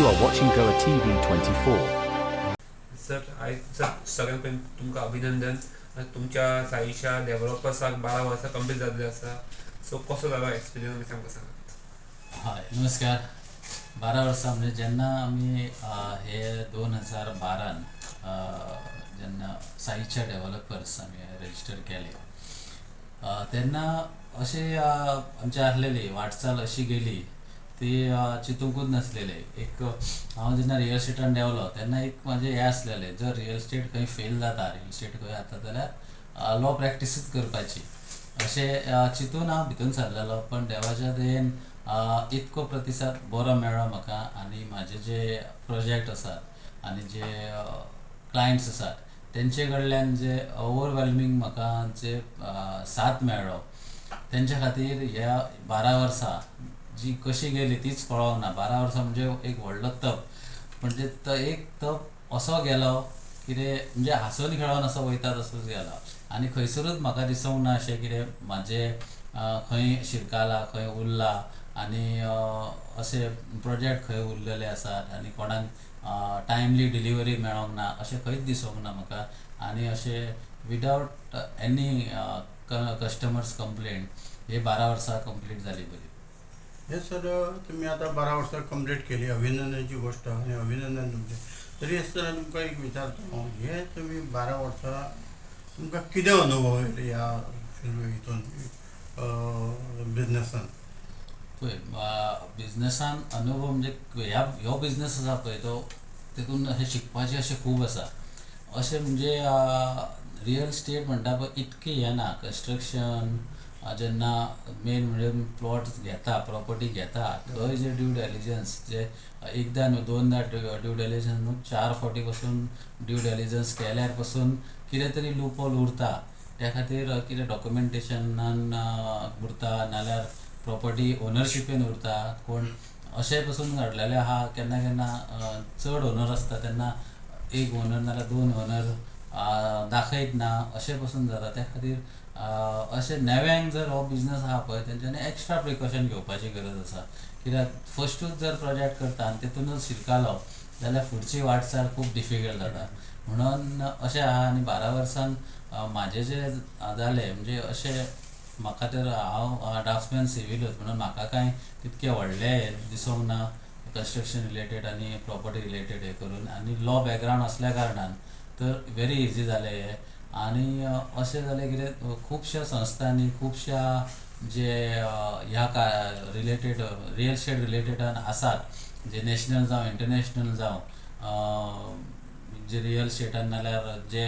You are watching Goa TV 24. Sir आयज sir सगळ्यां पयलीं तुमकां अभिनंदन. तुमच्या साईशा डेव्हलपर्साक बारा वर्सां कंप्लीट जाल्ली आसा सो कसो जालो एक्सपिरियन्स आमकां सांगात हय नमस्कार. बारा वर्सां म्हणजे जेन्ना आमी हे दोन हजार बारान जेन्ना साईच्या डेव्हलपर्स आमी रजिस्टर केले. तेन्ना अशी आमची आसलेली वाटचाल अशी गेली ती चितुंकूत चिंतूंकूच एक हांव जेन्ना रियल इस्टेटान देंवलो तेन्ना एक म्हाजें हें आसलेलें जर रियल इस्टेट खंय फेल जाता रियल इस्टेट खंय जाता जाल्यार लॉ प्रॅक्टीसूच करपाची अशें चिंतून हांव भितून सरलेलो पण देवाच्या दयेन इतको प्रतिसाद बरो मेळ्ळो म्हाका आनी म्हाजे जे प्रोजेक्ट आसात आनी जे क्लायंट्स आसात तेंचे कडल्यान जे ओवरवेलमींग म्हाका जे साथ मेळ्ळो तेंच्या खातीर ह्या बारा वर्सां जी कशी गेली तीच कळोंक ना. बारा वर्सां म्हणजे एक व्हडलो तप. म्हणजे तो एक तप असो गेलो कितें म्हणजे हांसून खेळोन असो वयता तसोच गेलो. आनी खंयसरूच म्हाका दिसूंक ना अशें कितें म्हाजें खंय शिरकाला खंय उरला आनी असे अशे प्रोजेक्ट खंय उरलेले आसात आनी कोणाक टायमली डिलिव्हरी मेळोंक ना अशें खंयच दिसूंक ना म्हाका. आनी अशें विदावट एनी कस्टमर्स कंप्लेंट हे बारा वर्सां कंप्लीट जाली बरी. हे सर तुम्ही आता बारा वर्सां कंप्लीट केली अभिनंदनाची गोष्ट आणि अभिनंदन तुमचे. तरी आसतना तुमकां एक विचारतो. हांव, हे तुम्ही बारा वर्सां तुमकां कितें अनुभव येयले ह्या फिल्म हितून बिजनसान पळय बिजनेसान अनुभव म्हणजे ह्या ह्यो बिजनस आसा पळय तो तितून अशें शिकपाचें अशें खूब आसा अशें म्हणजे रियल इस्टेट म्हणटा पळय इतकें हें ना कन्स्ट्रक्शन जेन्ना मेन म्हणजे प्लॉट घेता प्रॉपर्टी घेता थंय जे ड्यू डेलिजन्स जे एकदां न्हू दोनदा ड्यू डेलिजन्स न्हू चार फावटी पासून ड्यू डेलिजन्स केल्यारपासून कितें तरी लुपोल उरता. त्या खातीर कितें डॉक्युमेंटेशनान उरता नाल्यार प्रॉपर्टी ओनरशिपेन उरता. कोण अशें पासून घडलेलें आहा केन्ना केन्ना चड ओनर आसता तेन्ना एक ओनर नाल्यार दोन ओनर दाखयत ना अशें पासून जाता. त्या खातीर अशें नव्यांक जर हो बिझनस आहा पळय तेंच्यांनी एक्स्ट्रा प्रिकॉशन घेवपाची गरज आसा कित्याक फस्टूच जर प्रोजेक्ट करता आनी तितूनच शिरकालो जाल्यार फुडची वाटचाल खूब डिफिकल्ट जाता. म्हणून अशें आहा आनी बारा वर्सान म्हाजें जें जालें म्हणजे अशें म्हाका तर हांव ड्राफ्ट्समॅन सिविलूच म्हणून म्हाका कांय तितकें व्हडलें दिसूंक ना कन्स्ट्रक्शन रिलेटेड आनी प्रॉपर्टी रिलेटेड हें करून. आनी लॉ बॅकग्रावंड आसल्या कारणान तर व्हेरी इजी जालें हें. आनी अशें जालें कितें खुबश्या संस्थांनी खुबश्या जे ह्या का रिलेटेड रियल स्टेट रिलेटेडान आसात जे नॅशनल जावं इंटरनॅशनल जावं जे रियल इस्टेटान नाल्यार जे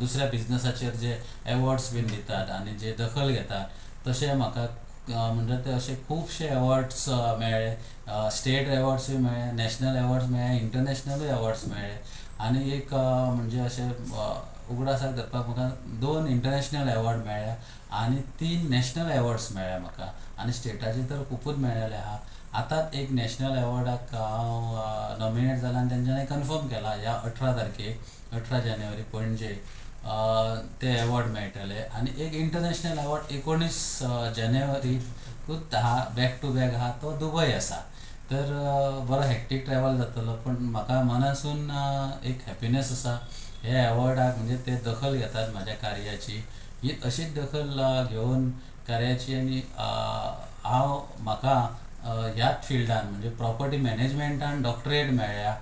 दुसऱ्या बिझनसाचेर जे एवॉर्ड्स बीन दितात आनी जे दखल घेतात तशें म्हाका म्हणटा म्हणजे ते अशे खुबशे एवॉर्ड्स मेळ्ळे स्टेट अवॉर्ड्सूय मेळ्ळे नॅशनल अवॉर्ड्स मेळ्ळे इंटरनॅशनलूय अवॉर्ड्स मेळ्ळे आनी एक म्हणजे अशें उगडासाक धरपाक म्हाका दोन इंटरनॅशनल एवॉर्ड मेळ्ळ्या आनी तीन नॅशनल एवॉर्ड्स मेळ्ळ्या म्हाका आनी स्टेटाचे तर खुबूच मेळ्ळेले आहा आतांच एक नॅशनल अवॉर्डाक हांव नॉमिनेट जाला आनी तेंच्यांनी कन्फर्म केला. ह्या अठरा तारखेक अठरा जानेवारी पणजे ते एवॉर्ड मेळटले आनी एक इंटरनॅशनल एवॉर्ड एकोणीस जानेवारीकूच आहा बॅक टू बॅक आहा तो दुबय आसा तर बरो हॅक्टीक ट्रॅवल जातलो पूण म्हाका मनासून एक हॅपिनेस आसा हे ॲवॉर्डाक म्हणजे ते दखल घेतात माझ्या कार्याची. ही अशीच दखल घेवन कार्याची आनी हांव म्हाका ह्याच फिल्डान म्हणजे प्रॉपर्टी मॅनेजमेंटान डॉक्टरेट मेळ्ळ्या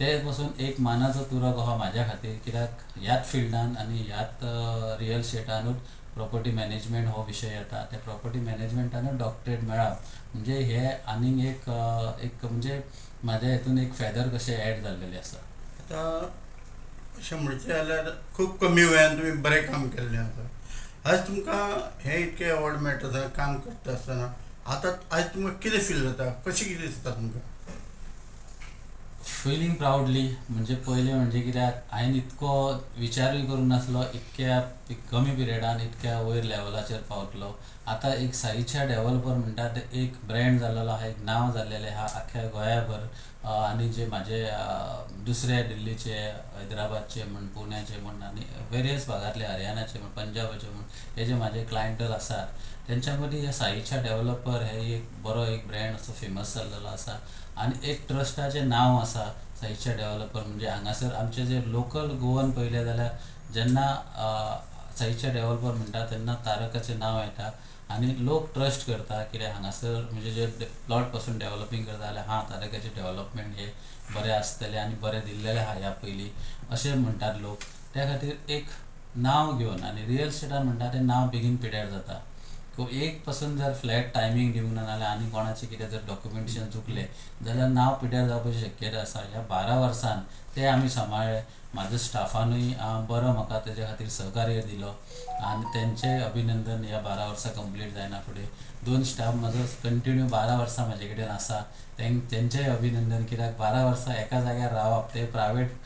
ते पसून एक मानाचो तुरक हो म्हाज्या खातीर कित्याक ह्याच फिल्डान आनी ह्याच रियल इस्टेटानूच प्रॉपर्टी मॅनेजमेंट हो विशय येता. त्या प्रॉपर्टी मॅनेजमेंटानूच डॉक्टरेट मेळप म्हणजे हे आनीक एक एक म्हणजे म्हाज्या हितून एक फेदर कशें एड जाल्लेलें आसा आता अशें म्हणचें जाल्यार खूब कमी वयान तुमी बरें काम केल्लें आसा आयज तुमकां हे इतके अवॉर्ड मेळटा थंय काम करता आसतना आतां आयज तुमकां कितें फील जाता कशें कितें दिसता तुमकां? फिलींग प्रावडली म्हणजे पयलें म्हणजे कित्याक हांवें इतको विचारूय करूंक नासलो इतक्या कमी पिरियडान इतक्या वयर लेवलाचेर पावतलो. आतां एक साईच्या डेव्हलपर म्हणटा ते एक ब्रँड जाल्लो आहा एक नांव जाल्लेलें आहा आख्ख्या गोंयाभर आणि आनी जे माझे दुसरे दिल्लीचे हैदराबादचे म्हण पुण्याचे म्हण आनी वेरियस भागांतले हरयाणाचे म्हण पंजाबाचे म्हण हे जे माझे क्लायंटल आसात तेंच्या मदीं हे साईच्या डेव्हलपर हे एक बरो एक ब्रँड असो फेमस जाल्लेलो आसा आनी एक ट्रस्टाचें नांव आसा साईच्या डेव्हलपर म्हणजे हांगासर आमचे जे लोकल गोवन पळयलें जाल्यार जेन्ना अ, डेव्हलपर म्हणटा तेन्ना तारकाचें नांव येता आनी लोक ट्रस्ट करता कित्याक हांगासर म्हणजे जे प्लॉटपासून डेव्हलपींग करता जाल्यार हा तारकाचें डेव्हलपमेंट हे बरें आसतलें आनी बरें दिल्लेलें आहा ह्या पयलीं अशें म्हणटात लोक. त्या खातीर एक नांव घेवन आनी रियल स्टेटान म्हणटा तें नांव बेगीन पिड्यार जाता एक पासून जर फ्लॅट टायमींग दिवंक ना जाल्यार आनी कोणाचें कितें जर डॉक्युमेंटेशन चुकलें जाल्यार नांव पिड्यार जावपाची शक्यता आसा ह्या बारा वर्सान ते आमी सांबाळ्ळे म्हाज्या स्टाफानूय बरो म्हाका तेज्या खातीर सहकार्य दिलो आनी तेंचें अभिनंदन ह्या बारा वर्सां कंप्लीट जायना फुडें दोन स्टाफ म्हजो कंटिन्यू बारा वर्सां म्हाजे कडेन आसा तें तेंचेंय अभिनंदन कित्याक बारा वर्सां एका जाग्यार रावप ते प्रायवेट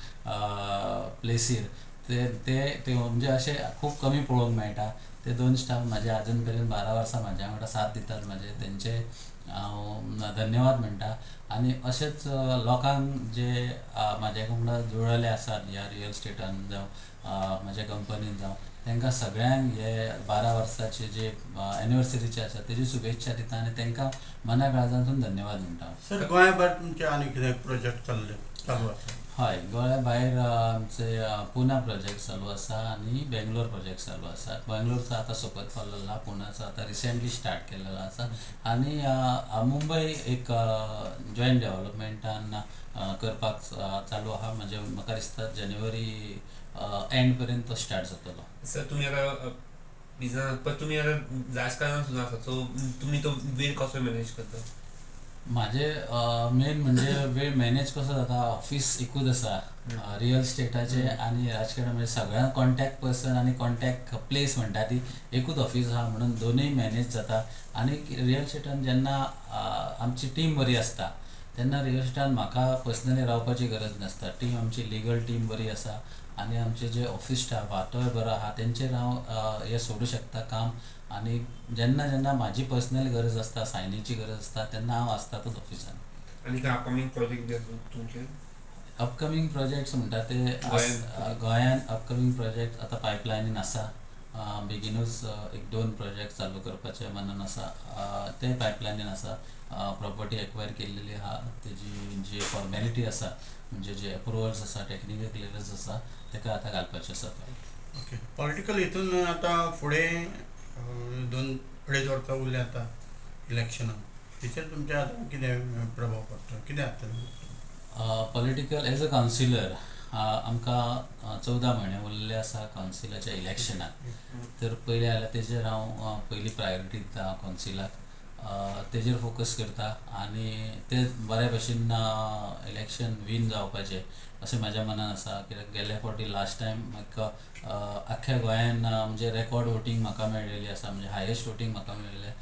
प्लेसीर ते ते ते म्हणजे अशें खूब कमी पळोवंक मेळटा. ते दोन स्टाफ म्हाजे आजून मेरेन बारा वर्सां म्हाज्या वांगडा साथ दितात म्हाजे तेंचे हांव धन्यवाद म्हणटा आनी अशेंच लोकांक जे अ, वांगडा जुळले आसात ह्या रियल इस्टेटान जावं अ, म्हाज्या कंपनीन जावं तांकां सगळ्यांक हे बारा वर्साचे जे एनिवर्सरीचे आसा तेजी शुभेच्छा दिता आनी तांकां मना काळजांतून धन्यवाद म्हणटा सर गोंया भायर तुमचे आनी कितें प्रोजेक्ट चालले चालू आसा हय गोंया भायर आमचे पुना प्रोजेक्ट चालू आसा आनी बेंगलोर प्रोजेक्ट चालू आसा. बेंगलोरचो आतां सोपत पावलेलो आहा पुनाचो आतां रिसेंटली स्टार्ट केलेलो आसा. आनी मुंबय एक जॉयंट डेव्हलपमेंटान करपाक चालू आहा. म्हणजे म्हाका दिसता जानेवारी एंड पर्यंत तो स्टार्ट जातलो. सर तुमी आतां बिझनेस तुमी आतां आता सुद्दां आसा. सो तुमी तो वेळ कसो मॅनेज करता? माझे मेन म्हणजे वेळ मॅनेज कसो जाता ऑफिस एकूच आसा रियल स्टेटाचे आनी राजकारण म्हणजे सगळ्यांक कॉन्टॅक्ट पर्सन आनी कॉन्टॅक्ट प्लेस म्हणटा ती एकूच ऑफिस आहा म्हणून दोनूय मॅनेज जाता. आनी रियल स्टेटान जेन्ना आमची टीम बरी आसता तेन्ना रियल स्टेटान म्हाका पर्सनली रावपाची गरज नासता. टीम आमची लिगल टीम बरी आसा आनी आमचे जे ऑफिस स्टाफ तोय बरो आहा तेंचेर हांव हे सोडूं शकता काम. आनी जेन्ना जेन्ना म्हाजी पर्सनल गरज आसता सायनीची गरज आसता तेन्ना हांव आसतातूच ऑफिसान आणि काय अपकमिंग प्रोजेक्ट बी आसा तुमचे? अपकमिंग प्रोजेक्ट्स म्हणटा ते गोंयान? अपकमिंग प्रोजेक्ट आतां पायपलायनीन आसा बेगीनूच एक दोन प्रोजेक्ट चालू करपाचे मनान आसा ते पायपलायनीन आसा प्रॉपर्टी एक्वायर केल्लेली आहा तेजी जी फॉर्मेलिटी आसा म्हणजे जे अप्रुवल्स आसा टेक्निकल क्लियरन्स आसा तेका आतां घालपाचे आसा ओके पॉलिटिकल हितून आतां फुडें दोन अडेज वर्सां उरलीं आतां इलेक्शनाक तेचेर तुमचे आतां कितें प्रभाव पडटा कितें जातलें पॉलिटिकल एज अ कावन्सिलर आमकां चवदा म्हयने उरलेले आसा कावन्सिलाच्या इलेक्शनाक. तर पयलें जाल्यार तेजेर हांव पयलीं पयली प्रायोरिटी दिता कावन्सिलाक तेजेर फोकस करता आनी ते बऱ्या भशेन इलेक्शन वीन जावपाचें अशें म्हाज्या मनान आसा. कित्याक गेल्या फावटी लास्ट टायम म्हणजे म्हाका अख्ख्या आख्ख्या गोंयान म्हणजे रेकॉर्ड वोटींग म्हाका मेळिल्ली आसा. म्हणजे हायेस्ट वोटींग म्हाका मेळिल्लें.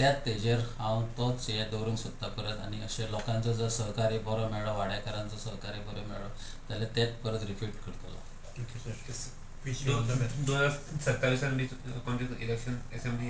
त्याच तेजेर हांव तोच हे दवरूंक सोदता परत आनी अशें लोकांचो जर सहकार्य बरो मेळ्ळो वाड्याकारांचो सहकार्य बरो मेळ्ळो जाल्यार तेच परत रिपीट करतलो. Okay sir. Wish you all the best दोन हजार सत्तावीसान बी कोणते इलेक्शन असेंब्ली